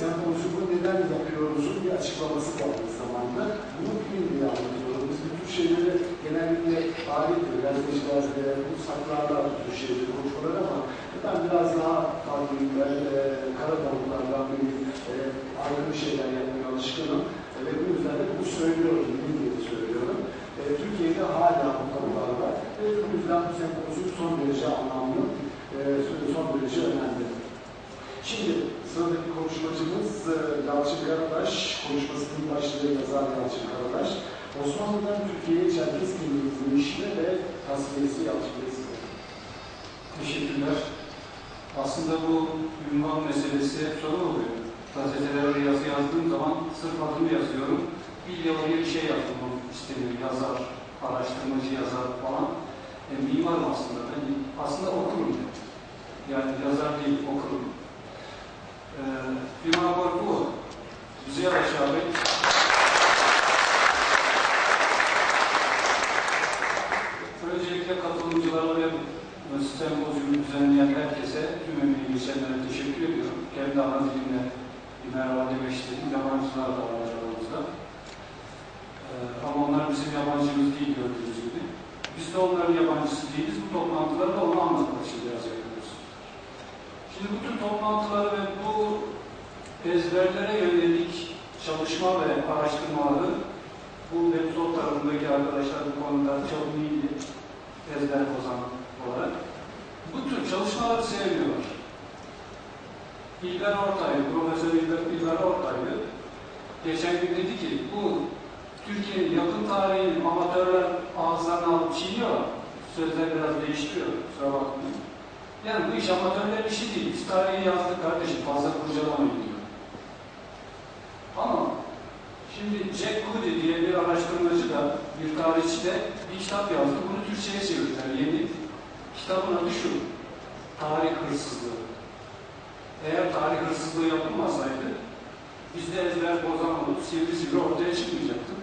Sempozyumu neden yapıyoruz bir açıklaması vardı zamanda. Bunu bugün diye anlatıyorum. Biz bu tür şeyleri genellikle tarihtir, gazeteciler ve bu saklarla bu şeyleri konuşmalar ama ben biraz daha farklıyım. Ben e, kara balıklardan bir e, ayrı şeyler yapmaya alışkınım. E, ve bu yüzden de bunu söylüyorum, bildiğim gibi söylüyorum. E, Türkiye'de hala bu konular var. Ve bu yüzden bu sempozyum son derece anlamlı, e, son derece önemli. Şimdi sıradaki konuşmacımız e, Yalçın Karadaş, konuşmasının başlığı yazar Yalçın Karadaş. Osmanlı'dan Türkiye'ye Çerkez kimliğinin işine ve tasfiyesi Yalçın Bey size. Teşekkürler. Aslında bu ünvan meselesi hep sorun oluyor. Gazetelerde yazı yazdığım zaman sırf adımı yazıyorum. Bir yıl bir şey yazmam isteniyor. Yazar, araştırmacı yazar falan. E, mimarım aslında. Ben aslında okurum. Yani yazar değil, okurum. Bu. Güzel aşağı Bey. Öncelikle katılımcılara ve sempozyumu düzenleyen herkese, tüm emeği teşekkür ediyorum. Kendi ana dilimle bir merhaba. Yabancılar da aramızda. Ee, ama onlar bizim yabancımız değil gördüğünüz gibi. Biz de onların yabancısı değiliz. Bu toplantılarda onu anlatmak için biraz yapıyoruz. Şimdi bu tür toplantıları ve bu ezberlere yönelik çalışma ve araştırmaları bu sol tarafındaki arkadaşlar bu konuda çok iyi ezber bozan olarak bu tür çalışmaları sevmiyorlar. İlber Ortaylı, Profesör İlber, İlber Ortaylı geçen gün dedi ki bu Türkiye'nin yakın tarihini amatörler ağızlarına alıp çiğniyorlar. Sözler biraz değiştiriyor, kusura bakmayın. Yani bu iş amatörlerin işi değil. Biz tarihi yazdık kardeşim, fazla kurcalamayın diyor. Ama şimdi Jack Goody diye bir araştırmacı da, bir tarihçi de bir kitap yazdı. Bunu Türkçe'ye çevirdiler. Yeni kitabın adı şu. Tarih hırsızlığı. Eğer tarih hırsızlığı yapılmasaydı biz de ezber bozan olup sivri sivri ortaya çıkmayacaktık.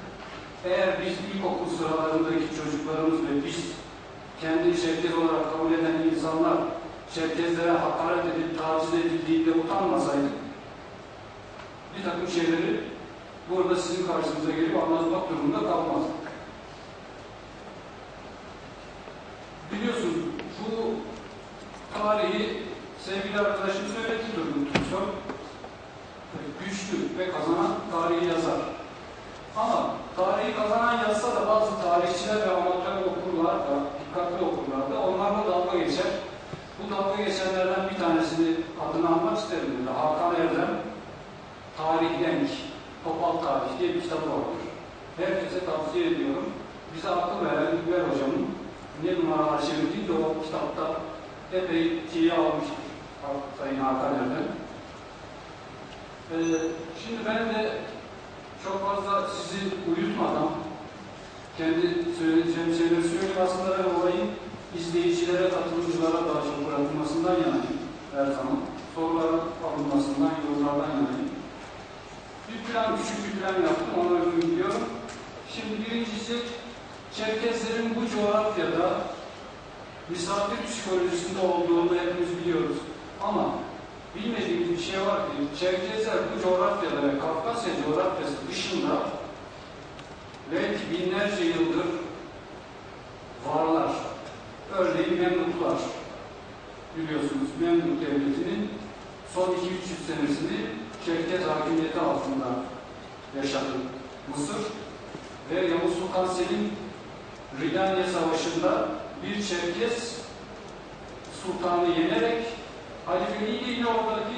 Eğer biz ilkokul sıralarındaki çocuklarımız ve biz kendi Çerkez olarak kabul eden insanlar Çerkezlere hakaret edip taciz edildiğinde utanmasaydık bir takım şeyleri burada sizin karşınıza gelip anlatmak durumunda kalmazdık. Biliyorsunuz bu tarihi sevgili arkadaşım söyledi Tuzon. Güçlü ve kazanan tarihi yazar. Ama tarihi kazanan yazsa da bazı tarihçiler ve amatör okurlar da, dikkatli okurlar da onlarla dalga geçer. Bu dalga geçenlerden bir tanesini adını almak isterim. Dedi. Hakan Erdem, Tarih Denk, Topal Tarih diye bir kitabı vardır. Herkese tavsiye ediyorum. Bize akıl veren Ülver Hocam'ın ne numaralar çevirdiği de o kitapta epey tiye almıştır Sayın Hakan Erdem. Ee, şimdi ben de çok fazla sizi uyutmadan kendi söyleyeceğim şeyleri söyleyeyim. Aslında ben olayın izleyicilere, katılımcılara çok bırakılmasından yanayım her zaman. Soruların alınmasından, yorumlardan yanayım. Bir plan, küçük bir plan yaptım, ona uygun gidiyorum. Şimdi birincisi, Çerkezlerin bu coğrafyada misafir psikolojisinde olduğunu hepimiz biliyoruz. Ama bilmediğimiz bir şey var ki, Çerkezler bu coğrafyada ve Kafkasya coğrafyası dışında belki binlerce yıldır varlar. Örneğin Memluklar. Biliyorsunuz Memluk Devleti'nin son 2-300 senesini Çerkez hakimiyeti altında yaşadı Mısır ve Yavuz Sultan Selim Ridaniye Savaşı'nda bir Çerkez sultanı yenerek halifeliği yine oradaki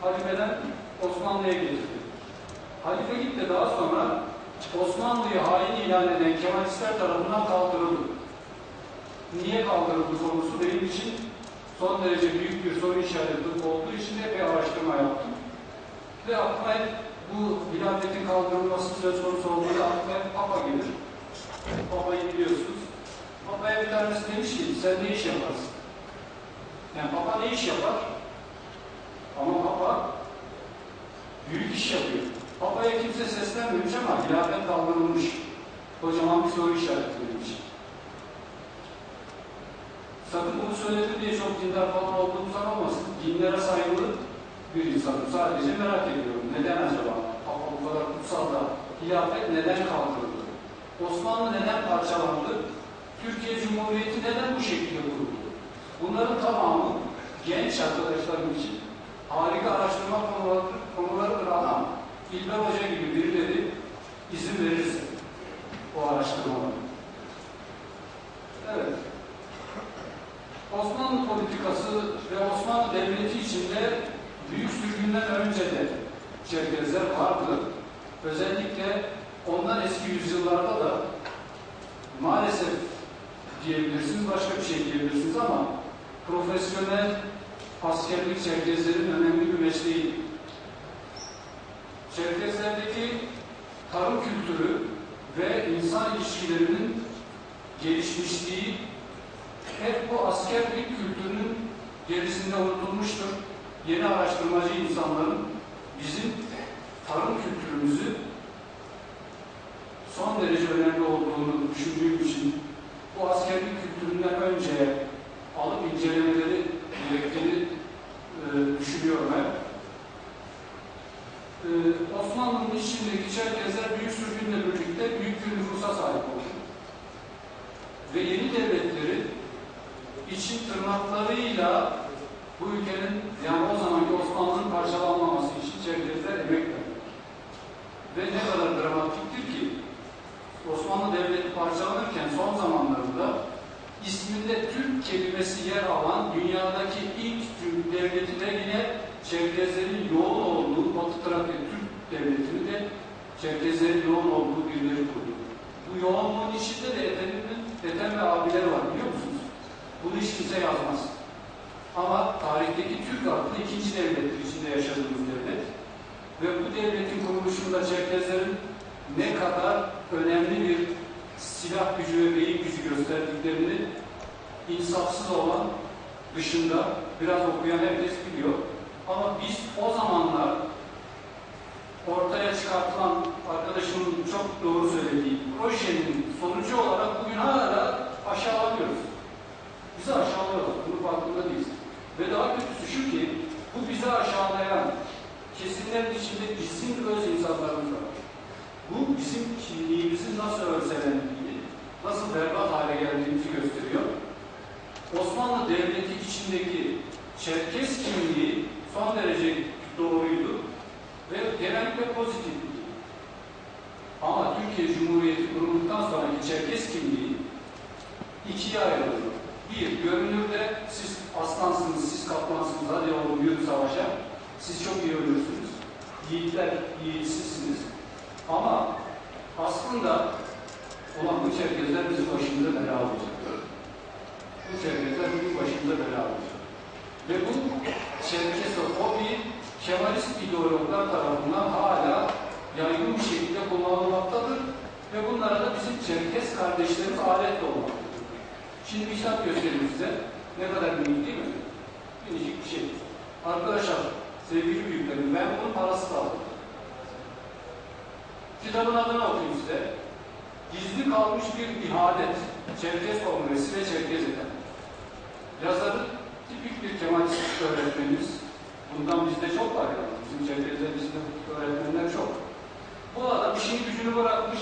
halifeden Osmanlı'ya getirdi. Halifelik de daha sonra Osmanlı'yı hain ilan eden Kemalistler tarafından kaldırıldı. Niye kaldırıldı sorusu benim için son derece büyük bir soru işareti olduğu için bir araştırma yaptım. Ve aklıma hep bu hilabetin kaldırılması söz konusu olduğunda aklıma hep Papa gelir. Papa'yı biliyorsunuz. Papa'ya bir tanesi demiş ki sen ne iş yaparsın? Yani Papa ne iş yapar? Ama Papa büyük iş yapıyor. Papa'ya kimse seslenmemiş ama hilafet kaldırılmış. Kocaman bir soru işaretlenmiş. Sakın bunu söyledim diye çok dindar falan olduğum sanılmasın. Dinlere saygılı bir insanım. Sadece merak ediyorum. Neden acaba? Papa bu kadar kutsal da hilafet neden kaldırıldı? Osmanlı neden parçalandı? Türkiye Cumhuriyeti neden bu şekilde kuruldu? Bunların tamamı genç arkadaşlarım için harika araştırma konuları, konularıdır ama İlber Hoca gibi birileri izin verirse o araştırmalara. Evet. Osmanlı politikası ve Osmanlı Devleti içinde büyük sürgünden önce de Çerkezler vardı. Özellikle ondan eski yüzyıllarda da maalesef diyebilirsiniz, başka bir şey diyebilirsiniz ama profesyonel askerlik Çerkezlerin önemli bir mesleği. Çerkezlerdeki tarım kültürü ve insan ilişkilerinin gelişmişliği hep bu askerlik kültürünün gerisinde unutulmuştur. Yeni araştırmacı insanların bizim tarım kültürümüzü son derece önemli olduğunu düşündüğüm için bu askerlik kültüründen önce alıp incelemeleri gerektiğini e, düşünüyorum hep. E, Osmanlı'nın içindeki Çerkezler büyük sürgünle birlikte büyük bir nüfusa sahip oldu. Ve yeni devletleri için tırnaklarıyla bu ülkenin yani o zamanki Osmanlı'nın parçalanmaması için Çerkezler emek verdi. Ve ne kadar dramatiktir ki Osmanlı Devleti parçalanırken son zamanlarında isminde Türk kelimesi yer alan dünyadaki ilk Türk devleti de yine Çerkezlerin yoğun olduğu Batı Trakya Türk Devleti'ni de Çerkezlerin yoğun olduğu birileri kurdu. Bu yoğunluğun içinde de Ethem'in, Ethem ve abileri var biliyor musunuz? Bunu hiç kimse yazmaz. Ama tarihteki Türk adlı ikinci devlettir içinde yaşadığımız devlet. Ve bu devletin kuruluşunda Çerkezlerin ne kadar önemli bir silah gücü ve beyin gücü gösterdiklerini insafsız olan dışında biraz okuyan herkes biliyor. Ama biz o zamanlar ortaya çıkartılan arkadaşımın çok doğru söylediği projenin sonucu olarak bugün hala aşağılanıyoruz. Bizi aşağılıyorlar. Bunun farkında değiliz. Ve daha kötüsü şu ki bu bizi aşağılayan kesimlerin içinde bizim öz insanlarımız var. Bu bizim kimliğimizin nasıl örselendiğini, nasıl berbat hale geldiğimizi gösteriyor. Osmanlı Devleti içindeki Çerkes kimliği son derece doğruydu ve genellikle pozitifti. Ama Türkiye Cumhuriyeti kurulduktan sonraki Çerkes kimliği ikiye ayrılıyor. Bir, görünürde siz aslansınız, siz kaplansınız, hadi oğlum yürü savaşa. Siz çok iyi ölürsünüz. Yiğitler, yiğitsizsiniz. Ama aslında olan bu Çerkezler bizim başımıza bela olacak. Bu Çerkezler bizim başımıza bela olacak. Ve bu Çerkezofobi Kemalist ideologlar tarafından hala yaygın bir şekilde kullanılmaktadır. Ve bunlara da bizim Çerkez kardeşlerimiz alet olmaktadır. Şimdi bir kitap göstereyim size. Ne kadar minik değil mi? Minicik bir şey. Arkadaşlar, sevgili büyüklerim, ben bunun parası aldım. Kitabın adını okuyayım size. Gizli kalmış bir ihadet. Çerkez Kongresi ve Çerkez Eden. Yazarı tipik bir Kemalist öğretmenimiz. Bundan bizde çok var yani. Bizim Çerkez'de bizde öğretmenler çok. Bu adam işini gücünü bırakmış.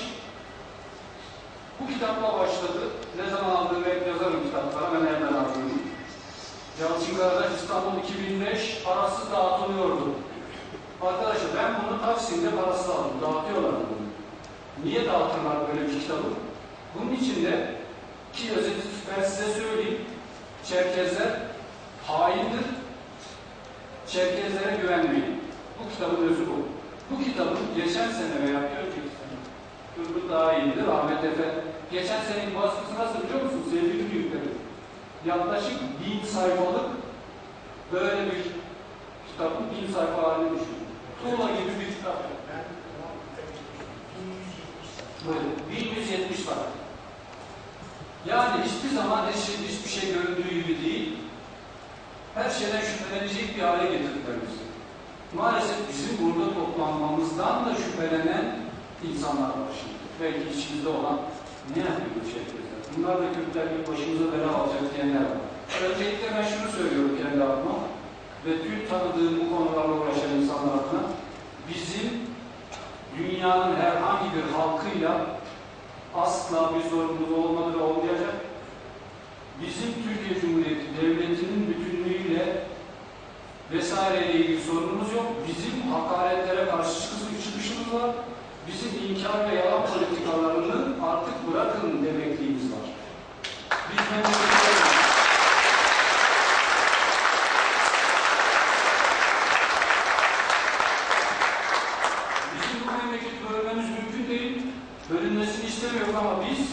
Bu kitapla başladı. Ne zaman aldığımı hep yazarım kitaplara. Ben nereden aldığımı. Yalçın Karadaş İstanbul 2005 parasız dağıtılıyordu. Arkadaşlar ben bunu Taksim'de parasız aldım. Dağıtıyorlar bunu. Niye dağıtırlar böyle bir kitabı? Bunun içinde ki özeti ben size söyleyeyim. Çerkezler haindir. Çerkezlere güvenmeyin. Bu kitabın özü bu. Bu kitabın geçen sene veya bir Turgut daha iyidir. Ahmet Efe. Geçen senenin baskısı nasıl biliyor musun sevgili büyüklerim? Yaklaşık bin sayfalık böyle bir kitabın bin sayfa halini düşünün. Tuğla gibi bir kitap. Böyle 1170 sayfa. Yani hiçbir zaman hiç, hiçbir şey göründüğü gibi değil. Her şeyden şüphelenecek bir hale getirdiler bizi. Maalesef bizim burada toplanmamızdan da şüphelenen insanlar var şimdi. Belki içimizde olan ne yapıyor bu şekilde? Bunlar da Kürtler gibi başımıza bela alacak diyenler var. Öncelikle ben şunu söylüyorum kendi adıma ve tüm tanıdığım bu konularla uğraşan dünyanın herhangi bir halkıyla asla bir sorunumuz olmadı ve olmayacak. Bizim Türkiye Cumhuriyeti Devleti'nin bütünlüğüyle vesaireyle ilgili sorunumuz yok. Bizim hakaretlere karşı çıkış- çıkışımız var. Bizim inkar ve yalan politikalarını artık bırakın demekliğimiz var. Biz Bizim bu memleketi bölmemiz mümkün değil. Bölünmesini istemiyoruz ama biz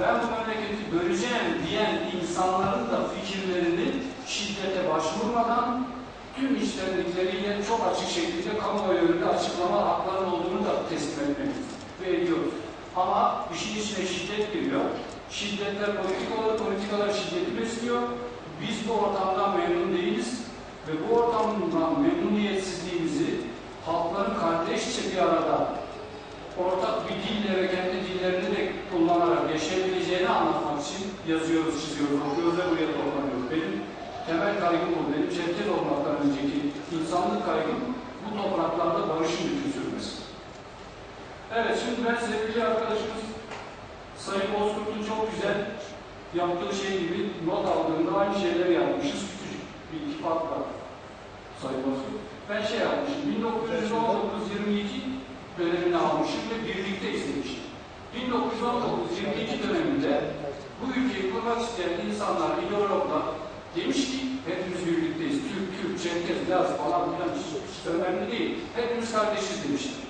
ben bu memleketi böleceğim diyen insanların da fikirlerini şiddete başvurmadan tüm içtenlikleriyle çok açık şekilde kamuoyu önünde açıklama hakları olduğunu da teslim etmeliyiz ve ediyoruz. Ama işin içine şiddet giriyor. Şiddetler politikalar, politikalar şiddeti besliyor. Biz bu ortamdan memnun değiliz ve bu ortamdan memnuniyetsizliğimizi halkların kardeşçe bir arada ortak bir dille ve kendi dillerini de kullanarak yaşayabileceğini anlatmak için yazıyoruz, çiziyoruz, okuyoruz ve buraya toplanıyoruz. Benim temel kaygım bu. Benim olmaktan Evet, şimdi ben sevgili arkadaşımız Sayın Bozkurt'un çok güzel yaptığı şey gibi not aldığında aynı şeyleri yapmışız. Küçücük bir iki var. Sayın Bozkurt. Ben şey yapmışım, 1919-22 dönemini almışım ve birlikte istemişim. 1919-22 döneminde bu ülkeyi kurmak isteyen insanlar, ideologlar demiş ki hepimiz birlikteyiz. Türk, Kürt, Çerkez, Laz falan filan hiç önemli değil. Hepimiz kardeşiz demişler.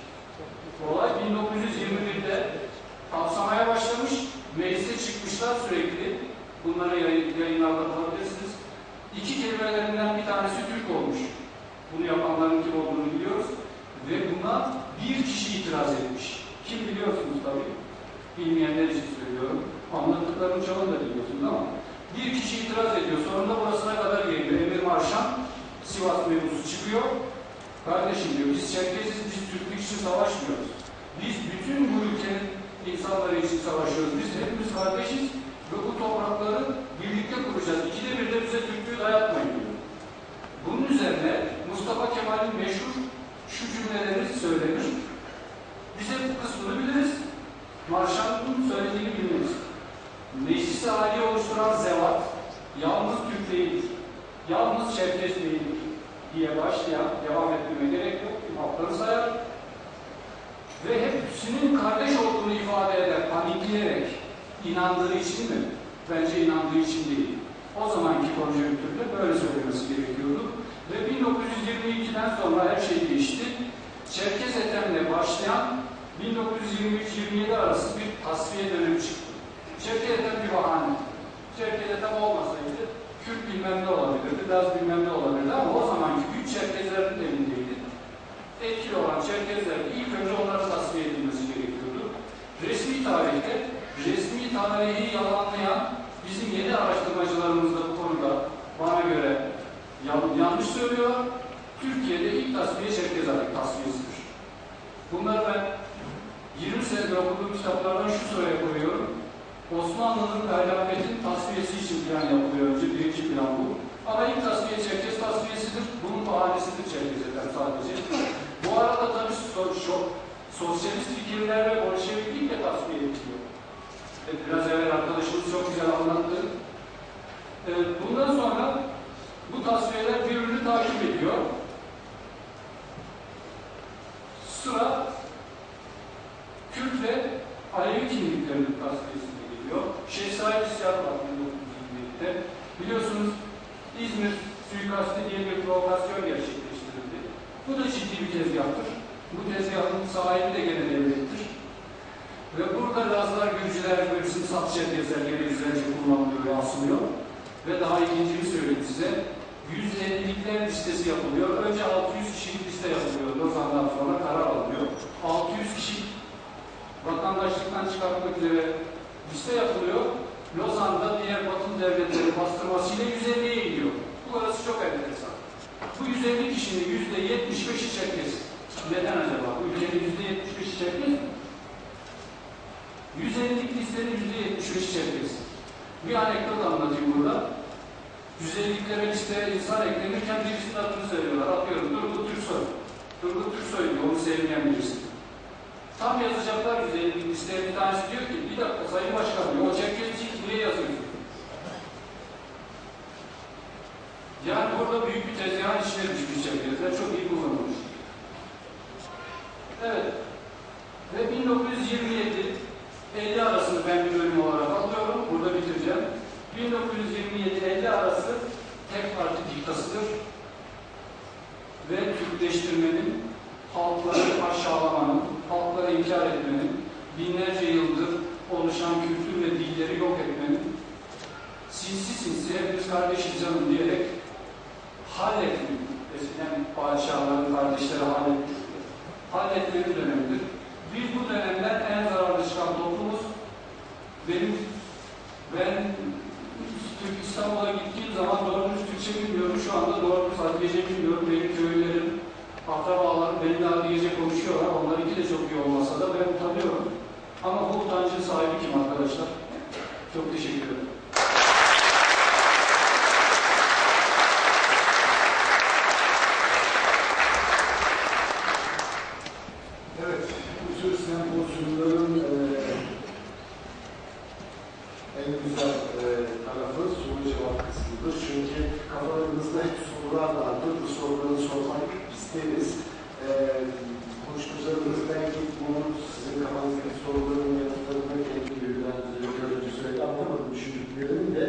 Olay 1921'de kapsamaya başlamış. Meclise çıkmışlar sürekli. Bunları yayın, yayınlarda bulabilirsiniz. İki kelimelerinden bir tanesi Türk olmuş. Bunu yapanların kim olduğunu biliyoruz. Ve buna bir kişi itiraz etmiş. Kim biliyorsunuz tabii. Bilmeyenler için söylüyorum. Anlattıklarım çoğunu da biliyorsunuz ama bir kişi itiraz ediyor. Sonunda burasına kadar geliyor. Emir Marşan Sivas mevzusu çıkıyor. Kardeşim diyor biz Çerkeziz, biz Türklük için savaşmıyoruz. Biz bütün bu ülkenin insanları için savaşıyoruz. Biz hepimiz kardeşiz ve bu toprakları birlikte kuracağız. İkide bir de bize Türklüğü dayatmayın diyor. Bunun üzerine Mustafa Kemal'in meşhur şu cümleleri söylenir. Bize bu kısmını biliriz. Marşal'ın söylediğini biliriz. Meclisi oluşturan zevat yalnız Türk değildir. Yalnız Çerkez değildir diye başlayan, devam etmeme gerek yok. Hakları sayar. Ve hepsinin kardeş olduğunu ifade eder, panikleyerek. inandığı için mi? Bence inandığı için değil. O zamanki konjonktürde böyle söylemesi gerekiyordu. Ve 1922'den sonra her şey değişti. Çerkez Ethem'le başlayan 1923-27 arası bir tasfiye dönemi çıktı. Çerkez Ethem bir bahane. Çerkez Ethem olmasaydı Kürt bilmem ne olabilirdi, Laz bilmem ne olabilirdi ama o zamanki güç Çerkezlerin elindeydi. Etkili olan Çerkezler ilk önce onların tasfiye edilmesi gerekiyordu. Resmi tarihte, resmi tarihi yalanlayan bizim yeni araştırmacılarımız da bu konuda bana göre yan- yanlış söylüyor. Türkiye'de ilk tasfiye Çerkez tasfiyesidir. Bunlar ben 20 senedir okuduğum kitaplardan şu soruya koyuyorum. Osmanlı'nın gayrimetin tasfiyesi için plan yapılıyor önce. Birinci plan bu. Ama ilk tasfiye Çerkez tasfiyesidir. Bunun bahanesidir Çerkez'den sadece. Bu arada tabii so- çok sosyalist fikirler ve Bolşeviklik de tasfiye ediliyor. E, Biraz evvel arkadaşımız çok güzel anlattı. E, Bundan sonra bu tasfiyeler birbirini takip ediyor. Sıra diye bir provokasyon gerçekleştirildi. Bu da ciddi bir tezgahtır. Bu tezgahın sahibi de gene devlettir. Ve burada Lazlar, Gürcüler, böyle sınıfsal Çerkezler gene izlence kullanılıyor ve asılıyor. Ve daha ilgincini söyleyeyim size. 150'likler listesi yapılıyor. Önce 600 kişilik liste yapılıyor. Lozan'dan sonra karar alınıyor. 600 kişi vatandaşlıktan çıkartmak üzere liste yapılıyor. Lozan'da diğer batılı devletlerin bastırmasıyla 150'ye iniyor. Bu arası çok enteresan. Bu 150 kişinin %75'i Çerkez. Neden acaba? Bu ülkenin %75'i Çerkez mi? 150'lik listenin %75'i Çerkez. Bir anekdot anlatayım burada. 150'liklere listeye insan eklenirken birisinin adını söylüyorlar. Atıyorum Turgut Türksoy. Turgut Türksoy diyor, onu sevmeyen birisi. Tam yazacaklar bize bir listeye bir tanesi diyor ki bir dakika Sayın Başkan diyor, o çerkezciyi niye yazıyorsun? Yani burada büyük bir tezgahın içine düşmüş çok iyi kullanılmış. Evet. Ve 1927 50 arasını ben bir bölüm olarak alıyorum. Burada bitireceğim. 1927-50 arası tek parti diktasıdır. Ve Türkleştirmenin, halkları aşağılamanın, halkları inkar etmenin, binlerce yıldır oluşan kültür ve dilleri yok etmenin, sinsi sinsi hepimiz kardeşiz canım diyerek halletmenin, eskiden padişahların kardeşleri halletmiş, halletmenin dönemidir. Biz bu dönemden en zararlı çıkan toplumuz. Benim ben Türk İstanbul'a gittiğim zaman doğru Türkçe bilmiyorum. Şu anda doğru düz Hatice bilmiyorum. Benim köylülerim, akrabalarım benimle Hatice konuşuyorlar. Onlarınki de çok iyi olmasa da ben utanıyorum. Ama bu utancın sahibi kim arkadaşlar? Çok teşekkür ederim. Evet, bu tür sempozyumların eee en güzel eee, tarafı soru cevap kısmıdır. Çünkü kafalarınızda hep sorular vardır. Bu soruları sormak isteriz. Eee konuşmacılarımız belki bunu sizin kafanızdaki soruların yanıtlarını kendi bilgilendirdiği görüntü sürekli anlamadım düşündüklerini de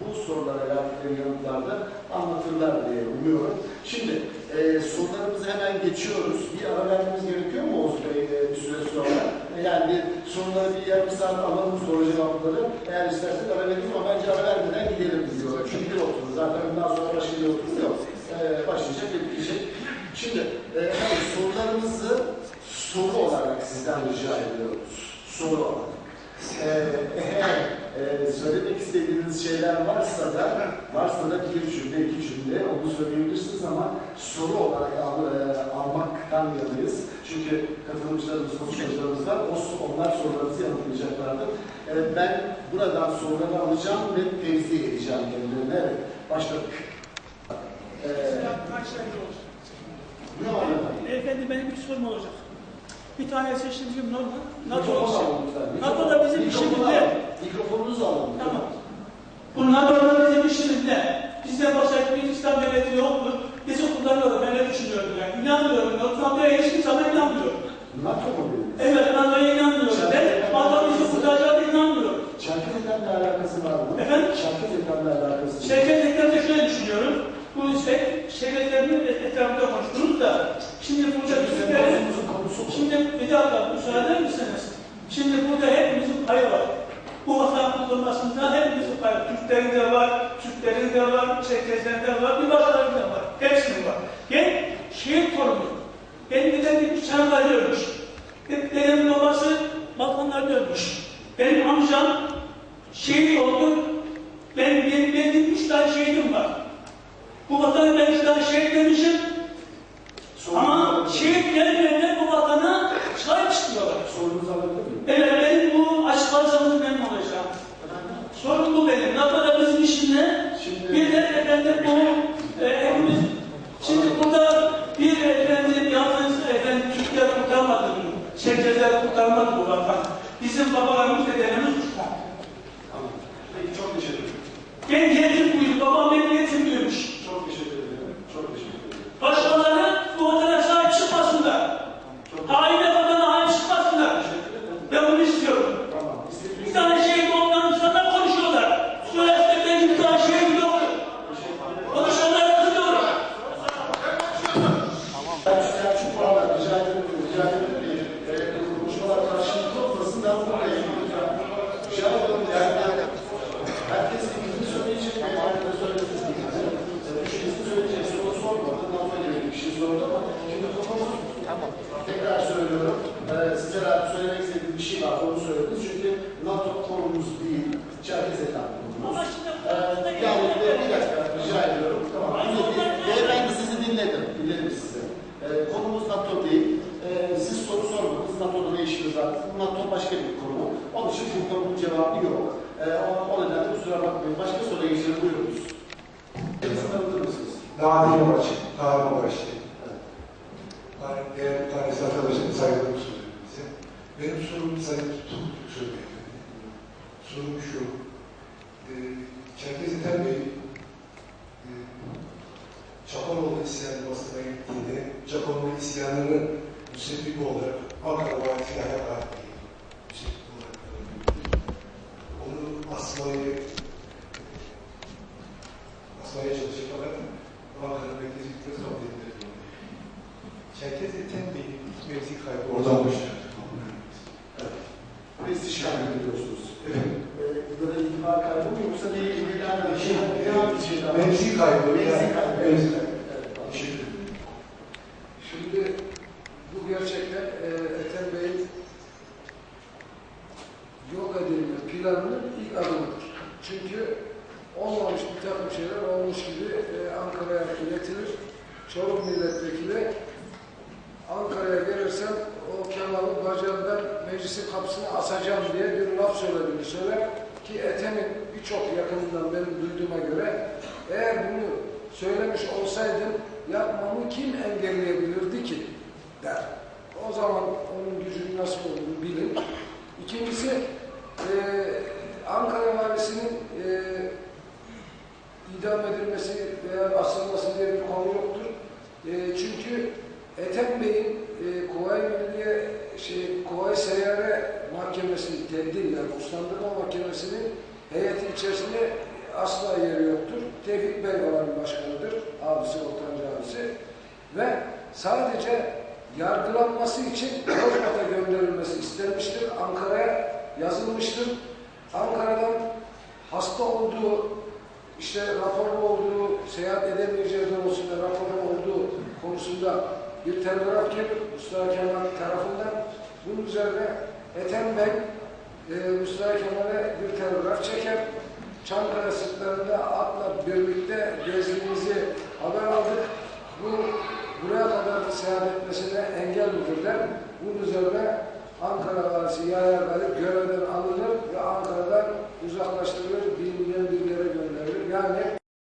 bu sorulara verdikleri yanıtlarda anlatırlar diye umuyorum. Şimdi eee sorularımızı hemen geçiyoruz. Bir ara vermemiz gerekiyor mu Oğuz Bey eee, bir süre sonra? Yani soruları bir yarım saat alalım soru cevapları. Eğer isterseniz ara verelim ama bence ara vermeden gidelim diyor. Çünkü bir oturur. Zaten ondan sonra başka bir oturur yok. Eee başlayacak, bekleyecek. Şimdi eee, efendim, sorularımızı soru olarak sizden rica ediyoruz. Soru olarak. Eee, eğer eee, söylemek istediğiniz şeyler varsa da varsa da bir cümle, iki cümle onu söyleyebilirsiniz ama soru olarak al, eee, almaktan yanayız. Çünkü katılımcılarımız, konuşmacılarımız var. O, onlar sorularınızı yanıtlayacaklardır. Eee, ben buradan soruları alacağım ve tevzi edeceğim kendilerine. Evet, başladık. Eee ne var efendim? Efendim benim bir sorum olacak. Bir tane seçtiğim normal. NATO lütfen. NATO da bizim işimizde. alın. Mikrofonunuzu alın. Tamam. Bu NATO da bizim işimizde. Bizden başka bir İslam devleti yoktur. Bizi kullanıyorlar. Ben öyle düşünüyorum yani. İnanmıyorum. NATO'ya hiç kimse inanmıyorum. NATO mu? Evet NATO'ya inanmıyorum. Ben NATO bizi kurtaracağına inanmıyorum. Çerkeze'den de alakası var mı? Efendim? Çerkeze'den de alakası var. Şevket Ekrem'de şöyle düşünüyorum. Bu şey, şirketlerin etrafında konuştunuz da şimdi burada Konumuzun Şimdi bir dakika müsaade misiniz? Şimdi burada hepimizin payı var. Bu vatan kurtulmasında hepimizin payı var. Türklerin de var, Türklerin de var, Çerkezlerin de var, bir başkalarının da var. Hepsinin var. Ben şehit torunuyum. Benim dedem bir Çanakkale'de ölmüş. Dedemin babası Balkanlarda ölmüş. Benim amcam şehit oldu. Benim, benim, benim üç tane şehidim var. Bu vatanı ben üç tane şehit demişim. Ama şehit gelmeyenler bu vatana sahip çıkıyorlar. Sorunuzu alabilir miyim? Evet benim bu açık alsanız memnun olacağım. Sorun bu benim. Ne kadar bizim işimle Şimdi bir de efendim bu e, hepimiz şimdi burada bir efendim yalnız efendim Türkler kurtarmadı bunu. Çerkezler kurtarmadı bu vatan. Bizim babalarımız dedelerimiz kurtardı. Tamam. Peki çok teşekkür ederim. Ben yetim büyüdüm. Babam beni yetim büyümüş. Çok teşekkür ederim. Çok teşekkür ederim. Başkaları bu vatana sahip çıkmasınlar. Çok Haine vatana sahip çıkmasınlar. teşekkür ederim. Ben bunu istiyorum. Tamam. Bir İstediğiniz tane şehit olmayan insanlar konuşuyorlar. Söylese benim bir tane şehit yoktu. Konuşanları kızıyorum. Ben Selçuk Bağlar rica ederim. Rica ederim. Ee, konuşmalar karşılıklı olmasın. Ben buradayım. Lütfen. Rica ediyorum. Yani herkes fikrini söyleyecek. Yani de söylesin. Düşüncesini söyleyecek. Soru sormadı. Normal gibi bir şey sordu ama şimdi konumuz Tamam. Tekrar söylüyorum. Ee, size rahat söylemek istediğim bir şey var. Onu söylediniz. Çünkü NATO konumuz değil. Çerkez etan konumuz. Ama şimdi Ee, yani bir, bir dakika rica ediyorum. Tamam. Dinledim. Beyefendi sizi dinledim. Dinledim sizi. Ee, konumuz NATO değil. Ee, siz soru sormadınız. NATO'da ne işiniz var? NATO başka bir konu. Onun için bu konunun cevabı yok. Ee, o, o nedenle kusura bakmayın. Başka soruya geçelim. Buyurunuz. Tanıtır mısınız? Nadir Maçı, Tarım Uğraştı. Evet. Değerli tanesi arkadaşım saygılarımı sunuyorum size. Benim sorum Sayın Tutuk söyleyeyim. Sorum şu. E, Çerkez İthem Bey e, Çapanoğlu isyanı basına gittiğinde Çapanoğlu isyanını müsebbip olarak Ankara Valisi'ne hakaret ediyor. Müsebbip olarak görüyor. Onu asmayı asmaya çalışıyor fakat Ankara Merkezi Hükümet kabul edilmiyor. Çerkez İthem Bey'in ilk mevzi kaybı oradan başlıyor. Prestij kaybı diyorsunuz. Evet. Ee, ya da itibar kaybı mı yoksa ne ilgilenme bir şey, ne bir şey daha? Mevzi kaybı. Mevzi kaybı. Mevzi Evet, kaybı. evet, tamam. Teşekkür ederim. Şimdi bu gerçekten e, Ethem Bey'in yok edilme planının ilk adımıdır. Çünkü olmamış bir takım şeyler olmuş gibi e, Ankara'ya iletilir. Çorum milletvekili Ankara'ya gelirsem o Kemal'ın bacağından meclisin kapısını asacağım diye bir laf söylediğini söyler ki Ethem'in birçok yakınından benim duyduğuma göre eğer bunu söylemiş olsaydım yapmamı kim engelleyebilirdi ki der. O zaman onun gücünün nasıl olduğunu bilin. İkincisi eee Ankara valisinin eee idam edilmesi veya asılması diye bir konu yoktur. Eee, çünkü Ethem Bey'in eee Kuvayi Milliye şey, Kuvayi Seyyare Mahkemesi tedbir yani uslandırma mahkemesinin heyeti içerisinde asla yeri yoktur. Tevfik Bey oranın başkanıdır. Abisi, ortanca abisi. Ve sadece yargılanması için Yozgat'a gönderilmesi istenmiştir. Ankara'ya yazılmıştır. Ankara'dan hasta olduğu, işte raporlu olduğu, seyahat edemeyeceği konusunda raporlu olduğu konusunda bir telgraf gelir Mustafa Kemal tarafından. Bunun üzerine Ethem Bey e, Mustafa Kemal'e bir telgraf çeker. Çankaya sırtlarında atla birlikte gezdiğimizi haber aldık. Bu buraya kadar da seyahat etmesine engel midir der. Bunun üzerine Ankara valisi Yahya Galip görevden alınır ve Ankara'dan uzaklaştırılır,